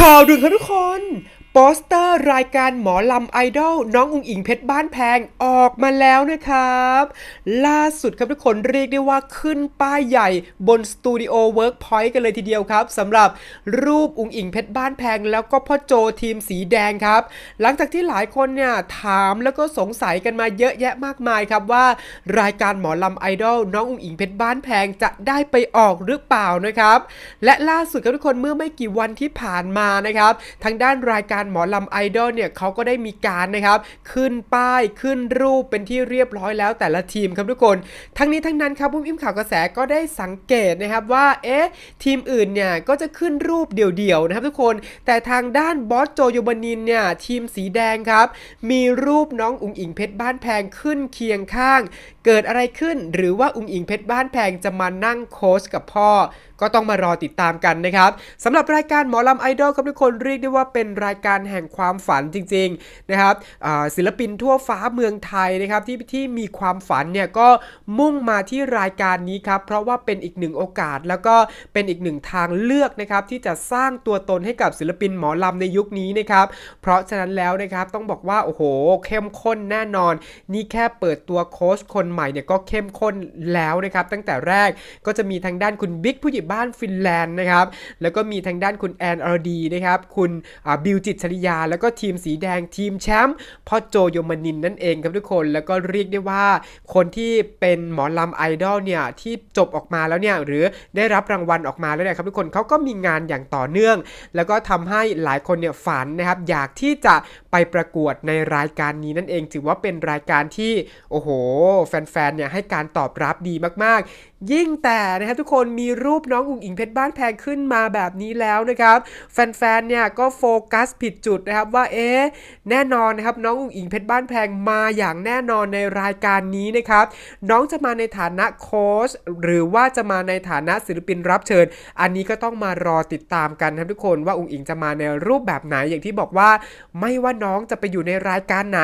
ข่าวด่วนครับทุกคน โปสเตอร์รายการหมอลำไอดอลน้องอุงอิงเพชรบ้านแพงออกมาแล้วนะครับ ล่าสุดครับทุกคนเรียกได้ว่าขึ้นป้ายใหญ่บนสตูดิโอเวิร์กพอยต์กันเลยทีเดียวครับสำหรับรูปอุงอิงเพชรบ้านแพง แล้วก็พ่อโจทีมสีแดงครับ หลังจากที่หลายคนเนี่ยถามแล้วก็สงสัยกันมาเยอะแยะมากมายครับว่า รายการหมอลำไอดอลน้องอุงอิงเพชรบ้านแพงจะได้ไปออกหรือเปล่านะครับ และล่าสุดครับทุกคนเมื่อไม่กี่วันที่ผ่านมานะครับทางด้านรายการหมอลำไอดอลเนี่ยเขาก็ได้มีการนะครับ ขึ้นป้ายขึ้นรูปเป็นที่เรียบร้อยแล้วแต่ละทีมครับทุกคน ทั้งนี้ทั้งนั้นครับพุ่มอิ่มข่าวกระแสก็ได้สังเกตนะครับว่าเอ๊ะทีมอื่นเนี่ยก็จะขึ้นรูปเดี่ยวๆนะครับทุกคน แต่ทางด้านบอสโจโยบานินเนี่ยทีมสีแดงครับ มีรูปน้องอุ๋งอิงเพชรบ้านแพงขึ้นเคียงข้าง เกิดอะไรขึ้นหรือว่าอุ๋งอิงเพชรบ้านแพงจะมานั่งโค้ชกับพ่อก็ต้องมารอติดตามกันนะครับสำหรับรายการหมอลำไอดอลครับทุกคนเรียกได้ว่าเป็นรายการการแห่งความฝันจริงๆนะครับศิลปินทั่วฟ้าเมืองไทยนะครับที่ที่มีความฝันเนี่ยก็มุ่งมาที่รายการนี้ครับเพราะว่าเป็นอีกหนึ่งโอกาส แล้วก็เป็นอีกหนึ่งทางเลือกนะครับที่จะสร้างตัวตนให้กับศิลปินหมอลำในยุคนี้นะครับเพราะฉะนั้นแล้วนะครับต้องบอกว่าโอ้โห เข้มข้นแน่นอน นี่แค่เปิดตัวโค้ชคนใหม่เนี่ยก็เข้มข้นแล้วนะครับตั้งแต่แรกก็จะมีทางด้านคุณบิ๊กผู้ใหญ่บ้านฟินแลนด์นะครับแล้วก็มีทางด้านคุณแอนอรดีนะครับคุณบิวจิตชริยา แล้วก็ทีมสีแดงทีมแชมป์พ่อโจโยมานินนั่นเองครับทุกคนแล้วก็เรียกได้ว่า คนที่เป็นหมอลำไอดอลเนี่ยที่จบออกมาแล้วเนี่ยหรือได้รับรางวัลออกมาแล้วเนี่ยครับทุกคนเขาก็มีงานอย่างต่อเนื่อง แล้วก็ทำให้หลายคนเนี่ยฝันนะครับอยากที่จะไปประกวดในรายการนี้นั่นเองถือว่าเป็นรายการที่โอ้โห แฟนๆเนี่ยให้การตอบรับดีมากๆ ยิ่งแต่นะครับทุกคนมีรูปน้องอุ๋งอิงเพชรบ้านแพงขึ้นมาแบบนี้แล้วนะครับ แฟนๆเนี่ยก็โฟกัสผิดจุดนะครับว่าเอ๊ะแน่นอนนะครับน้องอุ๋งอิงเพชรบ้านแพงมาอย่างแน่นอนในรายการนี้นะครับน้องจะมาในฐานะโค้ชหรือว่าจะมาในฐานะศิลปินรับเชิญ อันนี้ก็ต้องมารอติดตามกันนะครับทุกคนว่าอุ๋งอิงจะมาในรูปแบบไหนอย่างที่บอกว่า ไม่ว่าน้องจะไปอยู่ในรายการไหน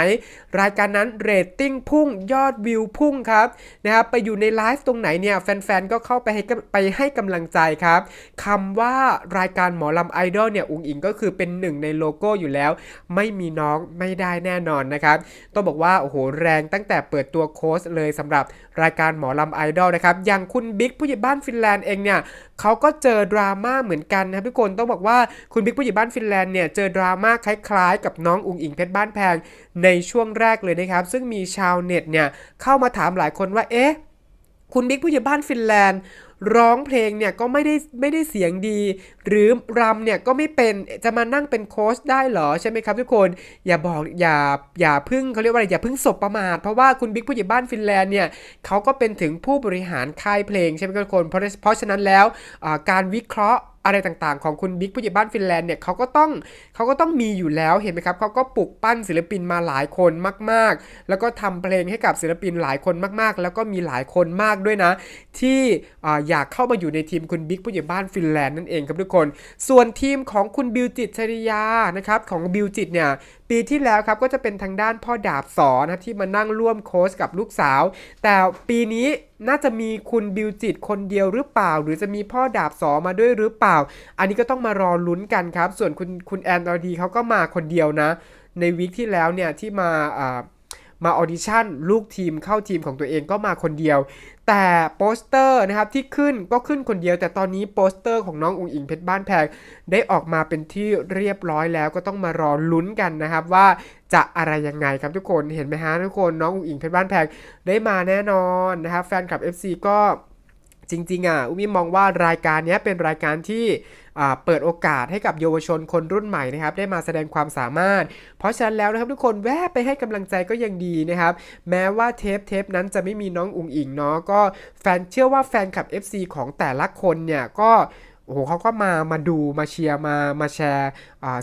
รายการนั้นเรตติ้งพุ่งยอดวิวพุ่งครับนะครับไปอยู่ในไลฟ์ตรงไหนเนี่ยแฟนๆก็เข้าไปให้ไปให้กำลังใจครับคำว่ารายการหมอลำไอดอลเนี่ยอุ๋งอิงก็คือเป็นหนึ่งในโลโก้อยู่แล้ว ไม่มีน้องไม่ได้แน่นอนนะครับต้องบอกว่าโอ้โหแรงตั้งแต่เปิดตัวโค้ชเลยสำหรับรายการหมอลำไอดอลนะครับอย่างคุณบิ๊กผู้ใหญ่บ้านฟินแลนด์เองเนี่ยเขาก็เจอดราม่าเหมือนกันนะครับทุกคนต้องบอกว่าคุณบิ๊กผู้ใหญ่บ้านฟินแลนด์เนี่ยเจอดราม่าคล้ายๆ กับน้องอุ๋งอิงเพชรบ้านแพงในช่วงแรกเลยนะครับ ซึ่งมีชาวเน็ตเนี่ยเข้ามาถามหลายคนว่าเอ๊ะ คุณบิ๊กผู้ใหญ่บ้านฟินแลนด์ ร้องเพลงเนี่ยก็ไม่ได้ไม่ได้เสียงดี หรือรำเนี่ยก็ไม่เป็นจะมานั่งเป็นโค้ชได้เหรอใช่ไหมครับทุกคนอย่าบอกอย่าอย่าพึ่งเขาเรียกว่าอะไรอย่าพึ่งสบประมาทเพราะว่าคุณบิ๊กผู้ใหญ่บ้านฟินแลนด์เนี่ยเขาก็เป็นถึงผู้บริหารค่ายเพลงใช่ไหมครับทุกคนเพราะเพราะฉะนั้นแล้วการวิเคราะห์ อะไรต่างๆ ของคุณบิ๊กผู้ใหญ่บ้านฟินแลนด์เนี่ยเขาก็ต้องเขาก็ต้องมีอยู่แล้วเห็นไหมครับเขาก็ปลุกปั้นศิลปินมาหลายคนมาก ๆ แล้วก็ทำเพลงให้กับศิลปินหลายคนมากๆ แล้วก็มีหลายคนมากด้วยนะ ที่อ่อยากเข้ามาอยู่ในทีมคุณบิ๊กผู้ใหญ่บ้านฟินแลนด์นั่นเองครับทุกคน ส่วนทีมของคุณบิวจิตชริยานะครับของบิวจิตเนี่ยปีที่แล้วครับก็จะเป็นทางด้านพ่อดาบสอนะที่มานั่งร่วมโค้ชกับลูกสาว แต่ปีนี้น่าจะมีคุณบิวจิตคนเดียวหรือเปล่า หรือจะมีพ่อดาบสอมาด้วยหรือเปล่า อันนี้ก็ต้องมารอลุ้นกันครับ ส่วนคุณคุณแอนอรดีเขาก็มาคนเดียวนะ ในวีคที่แล้วเนี่ยที่มาอ่ามาออดิชั่นลูกทีมเข้าทีมของตัวเองก็มาคนเดียว แต่โปสเตอร์นะครับที่ขึ้นก็ขึ้นคนเดียว แต่ตอนนี้โปสเตอร์ของน้องอุ๋งอิงเพชรบ้านแพงได้ออกมาเป็นที่เรียบร้อยแล้วก็ต้องมารอลุ้นกันนะครับว่าจะอะไรยังไงครับทุกคนเห็นไหมฮะทุกคนน้องอุ๋งอิงเพชรบ้านแพงได้มาแน่นอนนะครับแฟนคลับ FC ก็ จริงๆอะอุ้มมองว่ารายการนี้เป็นรายการที่เปิดโอกาสให้กับเยาวชนคนรุ่นใหม่นะครับได้มาแสดงความสามารถ เพราะฉะนั้นแล้วนะครับทุกคนแวะไปให้กำลังใจก็ยังดีนะครับ แม้ว่าเทปเทปนั้นจะไม่มีน้องอุงอิงเนาะก็แฟนเชื่อว่าแฟนคลับ FC ของแต่ละคนเนี่ยก็ โอ้โหเขาก็มามาดูมาเชียร์มามาแชร์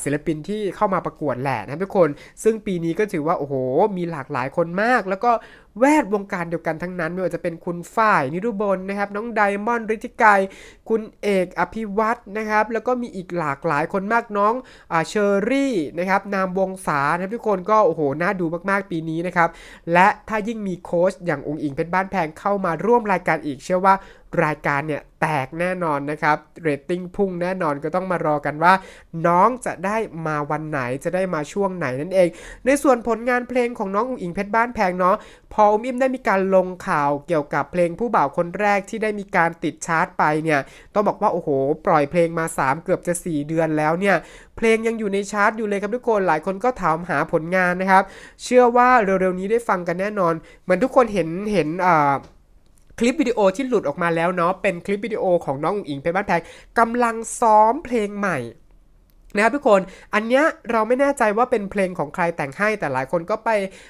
ศิลปินที่เข้ามาประกวดแหละนะทุกคน ซึ่งปีนี้ก็ถือว่าโอ้โห มีหลากหลายคนมาก แล้วก็แวดวงการเดียวกันทั้งนั้น ไม่ว่าจะเป็นคุณฝ้ายนิรุบลนะครับ น้องไดมอนด์ฤทธิไกรคุณเอกอภิวัตรนะครับ แล้วก็มีอีกหลากหลายคนมากน้องอเชอรี่นะครับ นามวงศานะทุกคนก็โอ้โหน่าดูมากๆปีนี้นะครับ และถ้ายิ่งมีโค้ชอย่างองค์อิงเพชรบ้านแพงเข้ามาร่วมรายการอีกเชื่อว่า รายการเนี่ยแตกแน่นอนนะครับเรตติ้งพุ่งแน่นอนก็ต้องมารอกันว่า น้องจะได้มาวันไหนจะได้มาช่วงไหนนั่นเอง ในส่วนผลงานเพลงของน้องอุ๋งอิงเพชรบ้านแพงเนาะพออุ้มอิมได้มีการลงข่าวเกี่ยวกับเพลงผู้บ่าวคนแรกที่ได้มีการติดชาร์ตไปเนี่ยต้องบอกว่าโอ้โห ปล่อยเพลงมา 3 เกือบจะ 4 เดือนแล้วเนี่ยเพลงยังอยู่ในชาร์ตอยู่เลยครับทุกคนหลายคนก็ถามหาผลงานนะครับ เชื่อว่าเร็วๆนี้ได้ฟังกันแน่นอนเหมือนทุกคนเห็นเห็นอ่า คลิปวิดีโอที่หลุดออกมาแล้วเนาะเป็นคลิปวิดีโอของน้องอุ๋งอิงเพชรบ้านแพงกำลังซ้อมเพลงใหม่นะครับทุกคน อันเนี้ยเราไม่แน่ใจว่าเป็นเพลงของใครแต่งให้แต่หลายคนก็ไป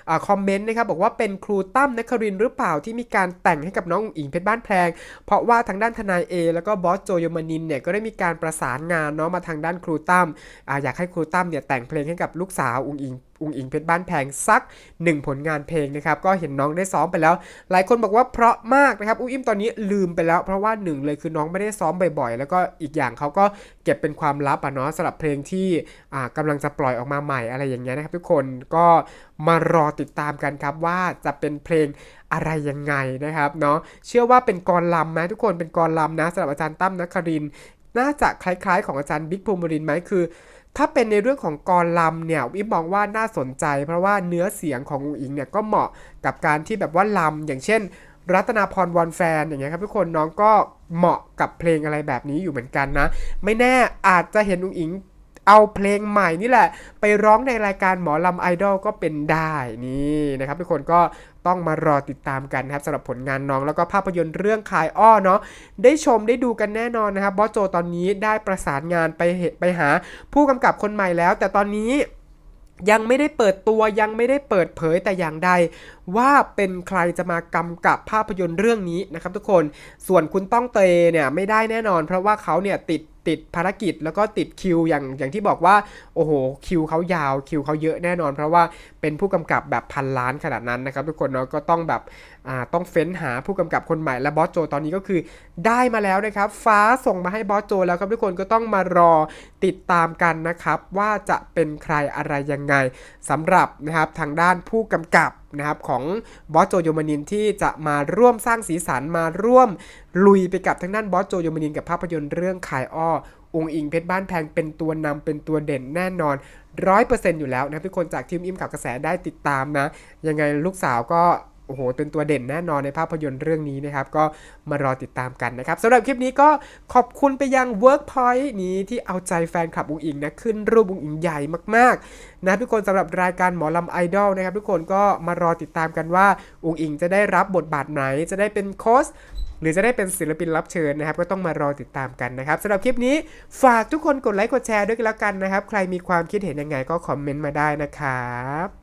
อคอมเมนต์นะครับบอกว่าเป็นครูตั้มนครินหรือเปล่าที่มีการแต่งให้กับน้องอุ๋งอิงเพชรบ้านแพง เพราะว่าทางด้านทนายเอแล้วก็บอสโจโยมานินเนี่ยก็ได้มีการประสานงานเนาะมาทางด้านครูตั้มออยากให้ครูตั้มเนี่ยแต่งเพลงให้กับลูกสาวอุ๋งอิงอุงอิงเพชรบ้านแพงสักหนึ่งผลงานเพลงนะครับก็เห็นน้องได้ซ้อมไปแล้ว หลายคนบอกว่าเพราะมากนะครับอุ้มอิมตอนนี้ลืมไปแล้ว เพราะว่าหนึ่งเลยคือน้องไม่ได้ซ้อมบ่อยๆ แล้วก็อีกอย่างเขาก็เก็บเป็นความลับอะเนาะสำหรับเพลงที่อ่ากำลังจะปล่อยออกมาใหม่อะไรอย่างเงี้ยนะครับทุกคนก็มารอติดตามกันครับว่าจะเป็นเพลงอะไรยังไงนะครับเนาะเชื่อว่าเป็นกรลำไหมทุกคนเป็นกรลำนะสำหรับอาจารย์ตั้มนครินน่าจะคล้ายๆ ของอาจารย์บิ๊กภูมิรินไหมคือ ถ้าเป็นในเรื่องของกรลำเนี่ยวิมองว่าน่าสนใจ เพราะว่าเนื้อเสียงของอุ๋งอิงเนี่ยก็เหมาะกับการที่แบบว่าลำอย่างเช่น รัตนาพรวอนแฟนอย่างเงี้ยครับทุกคนน้องก็เหมาะกับเพลงอะไรแบบนี้อยู่เหมือนกันนะ ไม่แน่อาจจะเห็นอุ๋งอิง เอาเพลงใหม่นี่แหละ ไปร้องในรายการหมอลำไอดอลก็เป็นได้นี่นะครับทุกคนก็ต้องมารอติดตามกันนะครับสำหรับผลงานน้องแล้วก็ภาพยนตร์เรื่องคายอ้อเนาะได้ชมได้ดูกันแน่นอนนะครับบอสโจตอนนี้ได้ประสานงานไปไปหาผู้กำกับคนใหม่แล้ว แต่ตอนนี้ยังไม่ได้เปิดตัวยังไม่ได้เปิดเผยแต่อย่างใด ว่าเป็นใครจะมากำกับภาพยนตร์เรื่องนี้นะครับทุกคนส่วนคุณต้องเตเนี่ยไม่ได้แน่นอน เพราะว่าเขาเนี่ยติด ติดภารกิจแล้วก็ติดคิวอย่างอย่างที่บอกว่าโอ้โหคิวเขายาวคิวเขาเยอะแน่นอน เพราะว่าเป็นผู้กำกับแบบพันล้านขนาดนั้นนะครับ ทุกคนเนาะก็ต้องแบบอ่าต้องเฟ้นหาผู้กำกับคนใหม่และบอสโจตอนนี้ก็คือได้มาแล้วนะครับ ฟ้าส่งมาให้บอสโจแล้วครับทุกคนก็ต้องมารอติดตามกันนะครับ ว่าจะเป็นใครอะไรยังไงสำหรับนะครับทางด้านผู้กำกับ นะครับของบอสโจโยมานินที่จะมาร่วมสร้างสีสันมาร่วมลุยไปกับทางด้านบอสโจโยมานินกับภาพยนตร์เรื่องขายอ้อองค์อิงเพชรบ้านแพงเป็นตัวนำเป็นตัวเด่นแน่นอนร้อยเปอร์เซ็นต์อยู่แล้วนะทุกคนจากทีมอิมข่าวกระแสได้ติดตามนะ ยังไงลูกสาวก็ โอ้โห เป็นตัวเด่นแน่นอนในภาพยนตร์เรื่องนี้นะครับ ก็มารอติดตามกันนะครับสำหรับคลิปนี้ก็ขอบคุณไปยัง Workpoint นี้ที่เอาใจแฟนคลับองค์อิงนะ ขึ้นรูปองค์อิงใหญ่มากๆ นะทุกคนสำหรับรายการหมอลำไอดอลนะครับทุกคนก็มารอติดตามกันว่าองค์อิงจะได้รับบทบาทไหนจะได้เป็นโค้ชหรือจะได้เป็นศิลปินรับเชิญนะครับ ก็ต้องมารอติดตามกันนะครับสำหรับคลิปนี้ฝากทุกคนกดไลค์กดแชร์ด้วยกันแล้วกันนะครับ ใครมีความคิดเห็นยังไงก็คอมเมนต์มาได้นะครับ